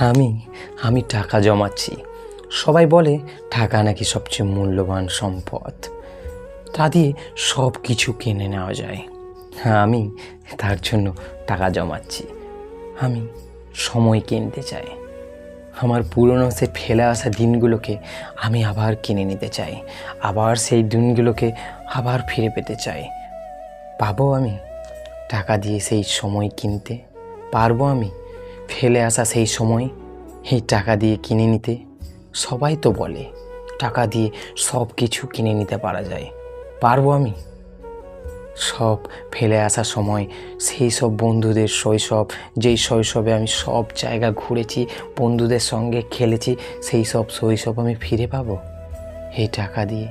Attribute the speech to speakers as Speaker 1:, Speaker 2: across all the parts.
Speaker 1: আমি আমি টাকা জমাচ্ছি। সবাই বলে, টাকা নাকি সবচেয়ে মূল্যবান সম্পদ। তা দিয়ে সব কিছু কিনে নেওয়া যায়। হ্যাঁ আমি তার জন্য টাকা জমাচ্ছি। আমি সময় কিনতে চাই। আমার পুরনো সে ফেলে আসা দিনগুলোকে আমি আবার কিনে নিতে চাই। আবার সেই দিনগুলোকে আবার ফিরে পেতে চাই। পাবো আমি টাকা দিয়ে সেই সময় কিনতে? পারব আমি ফেলে আসা সেই সময় এই টাকা দিয়ে কিনে নিতে সবাই তো বলে, টাকা দিয়ে সব কিছু কিনে নিতে পারা যায়। পারব আমি? সব ফেলে আসা সময় সেই সব বন্ধুদের শৈশব, যেই শৈশবে আমি সব জায়গা ঘুরেছি, বন্ধুদের সঙ্গে খেলেছি, সেই সব শৈশব আমি ফিরে পাবো? এই টাকা দিয়ে।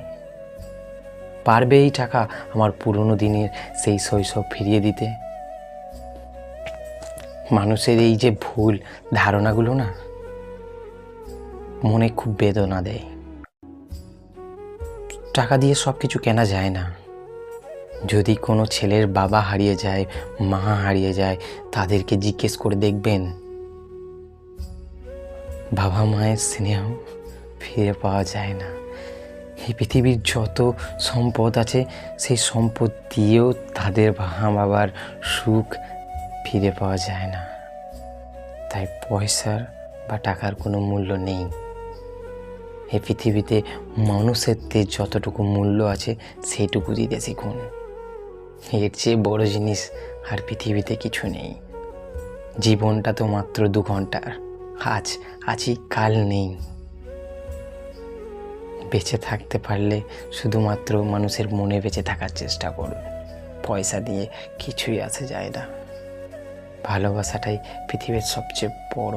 Speaker 1: পারবে এই টাকা আমার পুরনো দিনের সেই শৈশব ফিরিয়ে দিতে? মানুষের এই যে ভুল ধারণাগুলো না, মনে খুব বেদনা দেয়। টাকা দিয়ে সব কিছু কেনা যায় না। যদি কোনো ছেলের বাবা হারিয়ে যায়, মা হারিয়ে যায়, তাদেরকে জিজ্ঞেস করে দেখবেন, বাবা মায়ের স্নেহ ফিরে পাওয়া যায় না। এই পৃথিবীর যত সম্পদ আছে, সেই সম্পদ দিয়েও তাদের মা বাবার সুখ ফিরে পাওয়া যায় না। তাই পয়সার বা টাকার কোনো মূল্য নেই। এই পৃথিবীতে মানুষের যতটুকু মূল্য আছে, সেইটুকু দিতে শিখুন। এর চেয়ে বড় জিনিস আর পৃথিবীতে কিছু নেই। জীবনটা তো মাত্র দু ঘণ্টার। আজ, আজই কাল নেই। বেঁচে থাকতে পারলে শুধুমাত্র মানুষের মনে বেঁচে থাকার চেষ্টা করুন। পয়সা দিয়ে কিছুই আসে যায় না। ভালোবাসাটাই পৃথিবীর সবচেয়ে বড়।